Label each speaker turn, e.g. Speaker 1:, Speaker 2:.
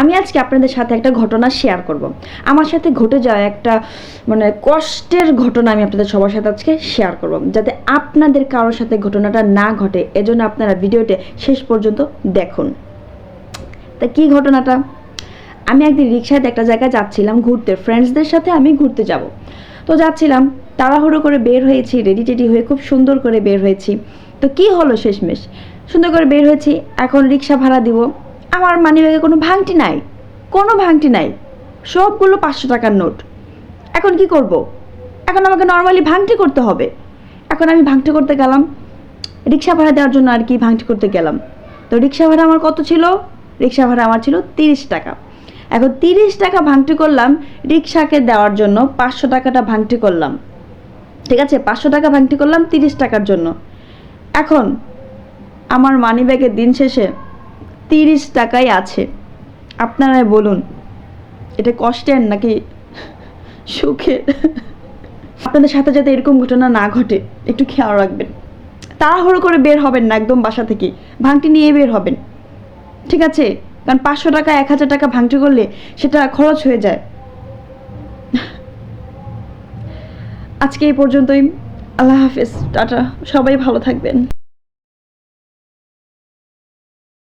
Speaker 1: আমি আজকে আপনাদের সাথে একটা ঘটনা শেয়ার করব। আমার সাথে ঘটে যাওয়া একটা মানে কষ্টের ঘটনা আমি আপনাদের সবার সাথে আজকে শেয়ার করব। যাতে আপনাদের কারোর সাথে ঘটনাটা না ঘটে, এজন্য আপনারা ভিডিওটি শেষ পর্যন্ত দেখুন। তা কি ঘটনাটা? আমি একদিন রিক্সাতে একটা জায়গায় যাচ্ছিলাম ঘুরতে। ফ্রেন্ডসদের সাথে আমি ঘুরতে যাব। তো যাচ্ছিলাম, তাড়াহুড়ো করে বের হয়েছি রেডি টেডি হয়ে খুব সুন্দর করে বের হয়েছি। তো কি হলো শেষমেশ? সুন্দর করে বের হয়েছি, এখন রিক্সা ভাড়া দিব। আমার মানি ব্যাগে কোনো ভাঙটি নাই, কোনো ভাঙটি নাই, সবগুলো পাঁচশো টাকার নোট। এখন কি করব? এখন আমাকে নর্মালি ভাঙটি করতে হবে। এখন আমি ভাঙটি করতে গেলাম, রিক্সা ভাড়া দেওয়ার জন্য আর কি ভাঙটি করতে গেলাম। তো রিক্সা ভাড়া আমার কত ছিল? রিক্সা ভাড়া আমার ছিল তিরিশ টাকা। এখন তিরিশ টাকা ভাঙটি করলাম, রিক্সাকে দেওয়ার জন্য পাঁচশো টাকাটা ভাঙটি করলাম। ঠিক আছে, পাঁচশো টাকা ভাঙটি করলাম তিরিশ টাকার জন্য। এখন আমার মানি ব্যাগের দিন শেষে তিরিশ টাকাই আছে। আপনারাই বলুন, এটা কষ্টের নাকি সুখের? আপনাদের সাথে যাতে এরকম ঘটনা না ঘটে, একটু খেয়াল রাখবেন। তাড়াহুড়ো করে বের হবেন না একদম বাসা থেকে, ভাঙটি নিয়ে বের হবেন। ঠিক আছে? কারণ পাঁচশো টাকা, এক হাজার টাকা ভাঙটি করলে সেটা খরচ হয়ে যায়। আজকে এই পর্যন্তই। আল্লাহ হাফেজ। টাটা। সবাই ভালো থাকবেন।